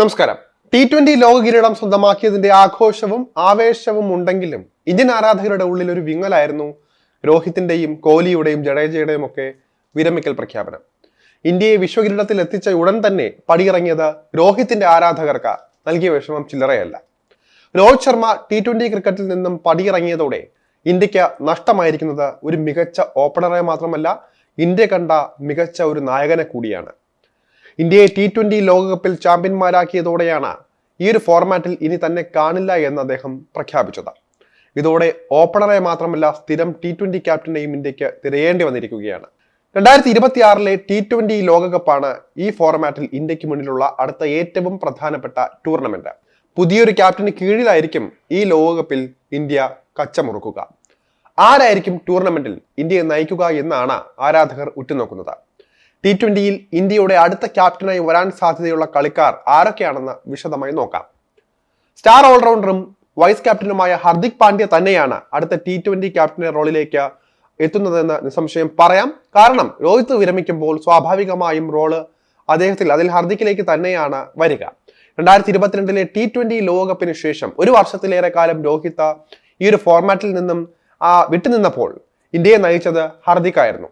നമസ്കാരം. T twenty ലോക കിരീടം സ്വന്തമാക്കിയതിന്റെ ആഘോഷവും ആവേശവും ഉണ്ടെങ്കിലും ഇന്ത്യൻ ആരാധകരുടെ ഉള്ളിൽ ഒരു വിങ്ങലായിരുന്നു രോഹിത്തിന്റെയും കോഹ്ലിയുടെയും ജഡേജയുടെയും ഒക്കെ വിരമിക്കൽ പ്രഖ്യാപനം. ഇന്ത്യയെ വിശ്വകിരീടത്തിൽ എത്തിച്ച ഉടൻ തന്നെ പടിയിറങ്ങിയത് രോഹിത്തിന്റെ ആരാധകർക്ക് നൽകിയ വിഷമം ചില്ലറയല്ല. രോഹിത് ശർമ്മ ടി ട്വന്റി ക്രിക്കറ്റിൽ നിന്നും പടിയിറങ്ങിയതോടെ ഇന്ത്യയ്ക്ക് നഷ്ടമായിരിക്കുന്നത് ഒരു മികച്ച ഓപ്പണറെ മാത്രമല്ല ഇന്ത്യ കണ്ട മികച്ച ഒരു നായകനെ കൂടിയാണ്. ഇന്ത്യയെ ടി ട്വന്റി ലോകകപ്പിൽ ചാമ്പ്യന്മാരാക്കിയതോടെയാണ് ഈ ഒരു ഫോർമാറ്റിൽ ഇനി തന്നെ കാണില്ല എന്ന് അദ്ദേഹം പ്രഖ്യാപിച്ചത്. ഇതോടെ ഓപ്പണറെ മാത്രമല്ല സ്ഥിരം ടി ട്വന്റി ക്യാപ്റ്റനെയും ഇന്ത്യയ്ക്ക് തിരയേണ്ടി വന്നിരിക്കുകയാണ്. രണ്ടായിരത്തി ഇരുപത്തി ആറിലെ ടി ട്വന്റി ലോകകപ്പാണ് ഈ ഫോർമാറ്റിൽ ഇന്ത്യയ്ക്ക് മുന്നിലുള്ള അടുത്ത ഏറ്റവും പ്രധാനപ്പെട്ട ടൂർണമെന്റ് പുതിയൊരു ക്യാപ്റ്റന് കീഴിലായിരിക്കും ഈ ലോകകപ്പിൽ ഇന്ത്യ കച്ചമുറുക്കുക. ആരായിരിക്കും ടൂർണമെന്റിൽ ഇന്ത്യയെ നയിക്കുക എന്നാണ് ആരാധകർ ഉറ്റുനോക്കുന്നത്? ടി ട്വന്റിയിൽ ഇന്ത്യയുടെ അടുത്ത ക്യാപ്റ്റനായി വരാൻ സാധ്യതയുള്ള കളിക്കാർ ആരൊക്കെയാണെന്ന് വിശദമായി നോക്കാം. സ്റ്റാർ ഓൾറൗണ്ടറും വൈസ് ക്യാപ്റ്റനുമായ ഹർദിക് പാണ്ഡ്യ തന്നെയാണ് അടുത്ത ടി ട്വന്റി ക്യാപ്റ്റനെ റോളിലേക്ക് എത്തുന്നതെന്ന് നിസ്സംശയം പറയാം. കാരണം രോഹിത് വിരമിക്കുമ്പോൾ സ്വാഭാവികമായും റോൾ അദ്ദേഹത്തിൽ അതിൽ ഹർദിക്കിലേക്ക് തന്നെയാണ് വരിക. രണ്ടായിരത്തി ഇരുപത്തിരണ്ടിലെ ടി ട്വന്റി ലോകകപ്പിന് ശേഷം ഒരു വർഷത്തിലേറെ കാലം രോഹിത് ഈ ഒരു ഫോർമാറ്റിൽ നിന്നും വിട്ടുനിന്നപ്പോൾ ഇന്ത്യയെ നയിച്ചത് ഹർദിക് ആയിരുന്നു.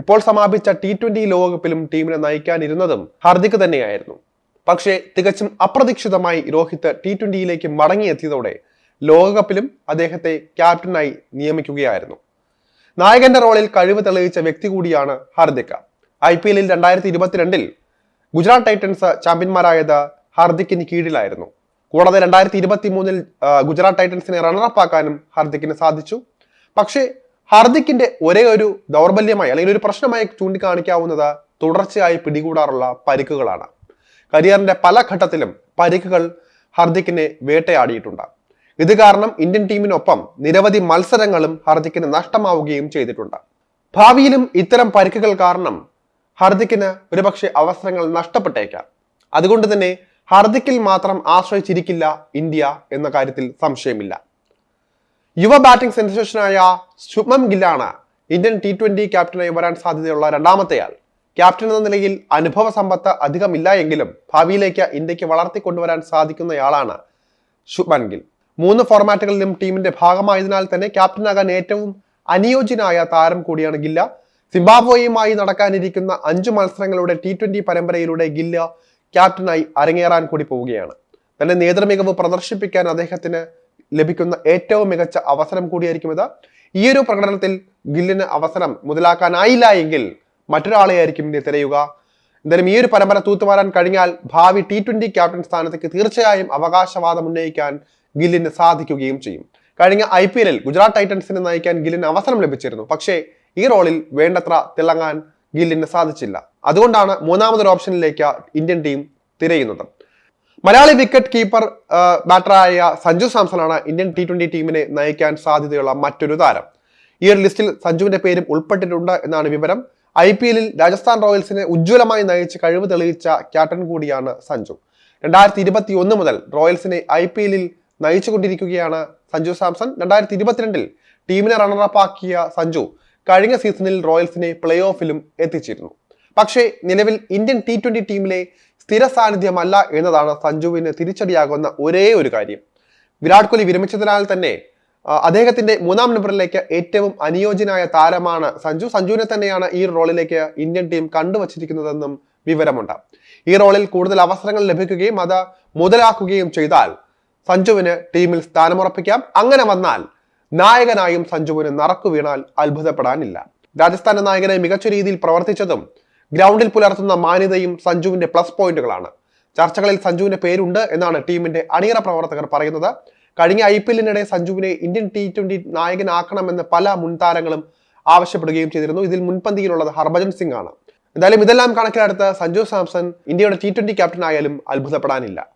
ഇപ്പോൾ സമാപിച്ച ടി ട്വന്റി ലോകകപ്പിലും ടീമിനെ നയിക്കാനിരുന്നതും ഹാർദിക് തന്നെയായിരുന്നു. പക്ഷേ തികച്ചും അപ്രതീക്ഷിതമായി രോഹിത് ടി ട്വന്റിയിലേക്ക് മടങ്ങിയെത്തിയതോടെ ലോകകപ്പിലും അദ്ദേഹത്തെ ക്യാപ്റ്റനായി നിയമിക്കുകയായിരുന്നു. നായകന്റെ റോളിൽ കഴിവ് തെളിയിച്ച വ്യക്തി കൂടിയാണ് ഹാർദിക്. ഐ പി എല്ലിൽ രണ്ടായിരത്തി ഇരുപത്തിരണ്ടിൽ ഗുജറാത്ത് ടൈറ്റൻസ് ചാമ്പ്യന്മാരായത് ഹാർദിക്കിന് കീഴിലായിരുന്നു. കൂടാതെ രണ്ടായിരത്തി ഇരുപത്തി മൂന്നിൽ ഗുജറാത്ത് ടൈറ്റൻസിനെ റണ്ണറപ്പ് ആക്കാനും ഹാർദിക്കിന് സാധിച്ചു. പക്ഷേ ഹാർദിക്കിന്റെ ഒരേ ഒരു ദൗർബല്യമായി അല്ലെങ്കിൽ ഒരു പ്രശ്നമായി ചൂണ്ടിക്കാണിക്കാവുന്നത് തുടർച്ചയായി പിടികൂടാറുള്ള പരിക്കുകളാണ്. കരിയറിന്റെ പല ഘട്ടത്തിലും പരിക്കുകൾ ഹാർദിക്കിനെ വേട്ടയാടിയിട്ടുണ്ട്. ഇത് കാരണം ഇന്ത്യൻ ടീമിനൊപ്പം നിരവധി മത്സരങ്ങളും ഹാർദിക്കിന് നഷ്ടമാവുകയും ചെയ്തിട്ടുണ്ട്. ഭാവിയിലും ഇത്തരം പരിക്കുകൾ കാരണം ഹാർദിക്കിന് ഒരുപക്ഷെ അവസരങ്ങൾ നഷ്ടപ്പെട്ടേക്കാം. അതുകൊണ്ട് തന്നെ ഹാർദിക്കിൽ മാത്രം ആശ്രയിച്ചിരിക്കില്ല ഇന്ത്യ എന്ന കാര്യത്തിൽ സംശയമില്ല. യുവ ബാറ്റിംഗ് സെൻസേഷനായ ശുഭം ഗില്ലാണ് ഇന്ത്യൻ ടി ട്വന്റി ക്യാപ്റ്റനായി വരാൻ സാധ്യതയുള്ള രണ്ടാമത്തെയാൾ. ക്യാപ്റ്റൻ എന്ന നിലയിൽ അനുഭവ സമ്പത്ത് അധികമില്ല എങ്കിലും ഭാവിയിലേക്ക് ഇന്ത്യയ്ക്ക് വളർത്തിക്കൊണ്ടുവരാൻ സാധിക്കുന്നയാളാണ് ശുഭൻ ഗിൽ. മൂന്ന് ഫോർമാറ്റുകളിലും ടീമിന്റെ ഭാഗമായതിനാൽ തന്നെ ക്യാപ്റ്റനാകാൻ ഏറ്റവും അനുയോജ്യനായ താരം കൂടിയാണ് ഗില്ല. സിംബാബ്വേയുമായി നടക്കാനിരിക്കുന്ന അഞ്ചു മത്സരങ്ങളുടെ ടി ട്വന്റി പരമ്പരയിലൂടെ ഗില്ല ക്യാപ്റ്റനായി അരങ്ങേറാൻ കൂടി പോവുകയാണ്. തന്റെ നേതൃമികവ് പ്രദർശിപ്പിക്കാൻ അദ്ദേഹത്തിന് ലഭിക്കുന്ന ഏറ്റവും മികച്ച അവസരം കൂടിയായിരിക്കും ഇത്. ഈ ഒരു പ്രകടനത്തിൽ ഗില്ലിന് അവസരം മുതലാക്കാനായില്ല എങ്കിൽ മറ്റൊരാളെയായിരിക്കും ഇന്ത്യ തിരയുക. എന്തായാലും ഈ ഒരു പരമ്പര തൂത്തുമാറാൻ കഴിഞ്ഞാൽ ഭാവി ടി ട്വന്റി ക്യാപ്റ്റൻ സ്ഥാനത്തേക്ക് തീർച്ചയായും അവകാശവാദം ഉന്നയിക്കാൻ ഗില്ലിന് സാധിക്കുകയും ചെയ്യും. കഴിഞ്ഞ ഐ പി എല്ലിൽ ഗുജറാത്ത് ടൈറ്റൻസിനെ നയിക്കാൻ ഗില്ലിന് അവസരം ലഭിച്ചിരുന്നു. പക്ഷേ ഈ റോളിൽ വേണ്ടത്ര തിളങ്ങാൻ ഗില്ലിന് സാധിച്ചില്ല. അതുകൊണ്ടാണ് മൂന്നാമതൊരു ഓപ്ഷനിലേക്ക് ഇന്ത്യൻ ടീം തിരയുന്നത്. മലയാളി വിക്കറ്റ് കീപ്പർ ബാറ്ററായ സഞ്ജു സാംസണാണ് ഇന്ത്യൻ ടി ട്വന്റി ടീമിനെ നയിക്കാൻ സാധ്യതയുള്ള മറ്റൊരു താരം. ഈ ഒരു ലിസ്റ്റിൽ സഞ്ജുവിന്റെ പേരും ഉൾപ്പെട്ടിട്ടുണ്ട് എന്നാണ് വിവരം. ഐ പി എല്ലിൽ രാജസ്ഥാൻ റോയൽസിനെ ഉജ്ജ്വലമായി നയിച്ച് കഴിവ് തെളിയിച്ച ക്യാപ്റ്റൻ കൂടിയാണ് സഞ്ജു. രണ്ടായിരത്തി ഇരുപത്തി ഒന്ന് മുതൽ റോയൽസിനെ ഐ പി എല്ലിൽ നയിച്ചുകൊണ്ടിരിക്കുകയാണ് സഞ്ജു സാംസൺ. രണ്ടായിരത്തി ഇരുപത്തിരണ്ടിൽ ടീമിനെ റണ്ണറപ്പ് ആക്കിയ സഞ്ജു കഴിഞ്ഞ സീസണിൽ റോയൽസിനെ പ്ലേ ഓഫിലും എത്തിച്ചിരുന്നു. പക്ഷേ നിലവിൽ ഇന്ത്യൻ ടി ട്വന്റി ടീമിലെ സ്ഥിര സാന്നിധ്യമല്ല എന്നതാണ് സഞ്ജുവിന് തിരിച്ചടിയാകുന്ന ഒരേ ഒരു കാര്യം. വിരാട് കോഹ്ലി വിരമിച്ചതിനാൽ തന്നെ അദ്ദേഹത്തിന്റെ മൂന്നാം നമ്പറിലേക്ക് ഏറ്റവും അനുയോജ്യനായ താരമാണ് സഞ്ജു. സഞ്ജുവിനെ തന്നെയാണ് ഈ റോളിലേക്ക് ഇന്ത്യൻ ടീം കണ്ടുവച്ചിരിക്കുന്നതെന്നും വിവരമുണ്ട്. ഈ റോളിൽ കൂടുതൽ അവസരങ്ങൾ ലഭിക്കുകയും അത് മുതലാക്കുകയും ചെയ്താൽ സഞ്ജുവിന് ടീമിൽ സ്ഥാനമുറപ്പിക്കാം. അങ്ങനെ വന്നാൽ നായകനായും സഞ്ജുവിന് നറക്കു വീണാൽ അത്ഭുതപ്പെടാനില്ല. രാജസ്ഥാന നായകനെ മികച്ച രീതിയിൽ പ്രവർത്തിച്ചതും ഗ്രൗണ്ടിൽ പുലർത്തുന്ന മാന്യതയും സഞ്ജുവിന്റെ പ്ലസ് പോയിന്റുകളാണ്. ചർച്ചകളിൽ സഞ്ജുവിന്റെ പേരുണ്ട് എന്നാണ് ടീമിന്റെ അണിയറ പ്രവർത്തകർ പറയുന്നത്. കഴിഞ്ഞ ഐ പി എല്ലിനിടെ സഞ്ജുവിനെ ഇന്ത്യൻ ടി ട്വന്റി നായകനാക്കണമെന്ന് പല മുൻതാരങ്ങളും ആവശ്യപ്പെടുകയും ചെയ്തിരുന്നു. ഇതിൽ മുൻപന്തിയിലുള്ളത് ഹർഭജൻ സിംഗ് ആണ്. എന്തായാലും ഇതെല്ലാം കണക്കിലെടുത്ത് സഞ്ജു സാംസൺ ഇന്ത്യയുടെ ടി ട്വന്റി ക്യാപ്റ്റൻ ആയാലും അത്ഭുതപ്പെടാനില്ല.